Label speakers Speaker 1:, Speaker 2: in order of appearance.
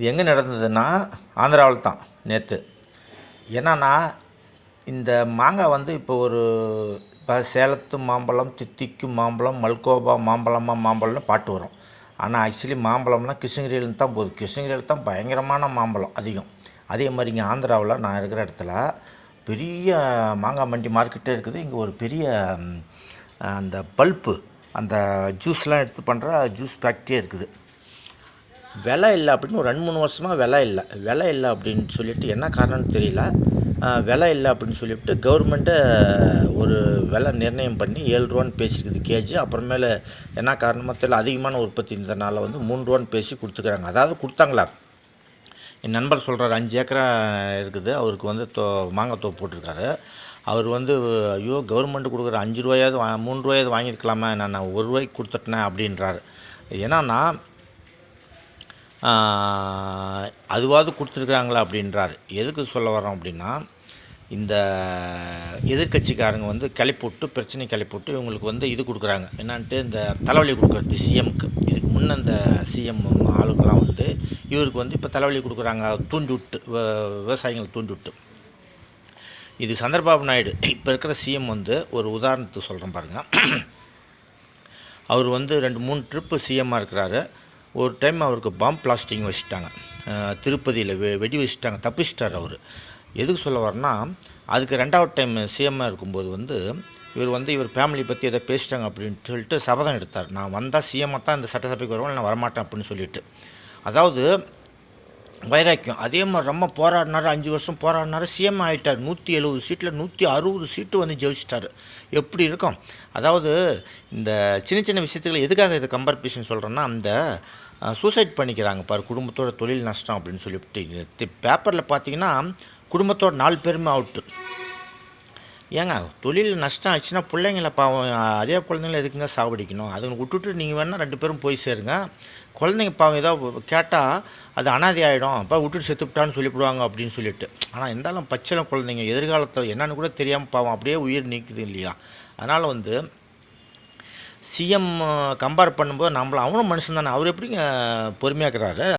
Speaker 1: இது எங்கே நடந்ததுன்னா ஆந்திராவில் தான் நேற்று என்னன்னா இந்த மாங்காய் வந்து இப்போ ஒரு இப்போ சேலத்து மாம்பழம் தித்திக்கும் மாம்பழம் மல்கோபா மாம்பழமா மாம்பழம்னு பாட்டு வரும். ஆனால் ஆக்சுவலி மாம்பழம்லாம் கிருஷ்ணகிரியிலேருந்து தான் போகுது. கிருஷ்ணகிரியில் தான் பயங்கரமான மாம்பழம் அதிகம். அதே மாதிரி இங்கே ஆந்திராவில் நான் இருக்கிற இடத்துல பெரிய மாங்காய் மண்டி மார்க்கெட்டே இருக்குது. இங்கே ஒரு பெரிய அந்த பல்ப்பு அந்த ஜூஸ்லாம் எடுத்து பண்ணுற ஜூஸ் ஃபேக்ட்ரியே இருக்குது. விலை இல்லை அப்படின்னு ஒரு ரெண்டு மூணு வருஷமாக விலை இல்லை. விலை இல்லை அப்படின்னு சொல்லிட்டு என்ன காரணம்னு தெரியல. விலை இல்லை அப்படின்னு சொல்லிவிட்டு கவர்மெண்ட்டு ஒரு விலை நிர்ணயம் பண்ணி ஏழு ரூபான்னு பேசியிருக்குது கேஜி. அப்புறமேல என்ன காரணமோ தெரியல. அதிகமான உற்பத்தி இருந்ததுனால வந்து மூணு ரூபான்னு பேசி கொடுத்துக்கிறாங்க. அதாவது கொடுத்தாங்களா? என் நண்பர் சொல்கிறார் அஞ்சு ஏக்கரா இருக்குது. அவருக்கு வந்து தோ மாங்காய் தோப்பு போட்டிருக்காரு. அவர் வந்து ஐயோ கவர்மெண்ட் கொடுக்குற அஞ்சு ரூபாயாவது வா மூணு ரூபாயாவது வாங்கியிருக்கலாமா நான் நான் ஒரு ரூபாய்க்கு கொடுத்துட்டேனே அப்படின்றார். என்னன்னா அதுவாவது கொடுத்துருக்குறாங்களா அப்படின்றாரு. எதுக்கு சொல்ல வரோம் அப்படின்னா இந்த எதிர்க்கட்சிக்காரங்க வந்து கிளப்பிவிட்டு பிரச்சனை கிளப்பிவிட்டு இவங்களுக்கு வந்து இது கொடுக்குறாங்க. என்னான்ட்டு இந்த தலைவலி கொடுக்குறது சிஎம்க்கு. இதுக்கு முன்ன இந்த சிஎம் ஆளுங்கெல்லாம் வந்து இவருக்கு வந்து இப்போ தலைவலி கொடுக்குறாங்க. தூண்டி விட்டு வ- விவசாயிகளை தூண்டி விட்டு இது சந்திரபாபு நாயுடு. இப்போ இருக்கிற சிஎம் வந்து ஒரு உதாரணத்துக்கு சொல்கிறேன் பாருங்கள் அவர் வந்து ரெண்டு மூணு ட்ரிப்பு சிஎம்மாக இருக்கிறாரு. ஒரு டைம் அவருக்கு பாம் பிளாஸ்டிங் வச்சுட்டாங்க. திருப்பதியில் வெ வெடி வச்சுட்டாங்க. தப்பிச்சிட்டார் அவர். எதுக்கு சொல்ல வரேன்னா அதுக்கு ரெண்டாவது டைம் சிஎம்மாக இருக்கும்போது வந்து இவர் வந்து இவர் ஃபேமிலி பற்றி எதை பேசிட்டாங்க அப்படின்னு சொல்லிட்டு சபதம் எடுத்தார். நான் வந்தால் சிஎம்மாக தான் இந்த சட்டசபைக்கு வருவேன் நான் வரமாட்டேன் அப்படின்னு சொல்லிட்டு. அதாவது வைராக்கியம். அதே மாதிரி ரொம்ப போராடினார் அஞ்சு வருஷம் போராடினார் சிஎம் ஆகிட்டார் நூற்றி எழுபது சீட்டில் நூற்றி அறுபது சீட்டு வந்து ஜெயிச்சிட்டார். எப்படி இருக்கும்? அதாவது இந்த சின்ன சின்ன விஷயத்துக்கு எதுக்காக இதை கம்பர்பிஷன் சொல்கிறேன்னா அந்த சூசைட் பண்ணிக்கிறாங்க பாரு குடும்பத்தோட தொழில் நஷ்டம் அப்படின்னு சொல்லிவிட்டு பேப்பரில் பார்த்தீங்கன்னா குடும்பத்தோட நாலு பேருமே அவுட்டு ஏங்க தொழில் நஷ்டம் ஆச்சுன்னா பிள்ளைங்கள பாவம் அதே குழந்தைங்கள எதுக்குங்க சாவடிக்கணும்? அதை விட்டுட்டு நீங்கள் வேணால் ரெண்டு பேரும் போய் சேருங்க. குழந்தைங்க பாவம் ஏதோ கேட்டால் அது அனாதி ஆகிடும் அப்போ விட்டுட்டு செத்துவிட்டான்னு சொல்லிவிடுவாங்க அப்படின்னு சொல்லிட்டு. ஆனால் இருந்தாலும் பச்சளம் குழந்தைங்க எதிர்காலத்தில் என்னன்னு கூட தெரியாமல் பாவம் அப்படியே உயிர் நீக்குது இல்லையா? அதனால் வந்து சிஎம் கம்பேர் பண்ணும்போது நம்மள அவனும் மனுஷன் தானே. அவர் எப்படிங்க பொறுமையாக்குறாரு? இருக்கிறாரு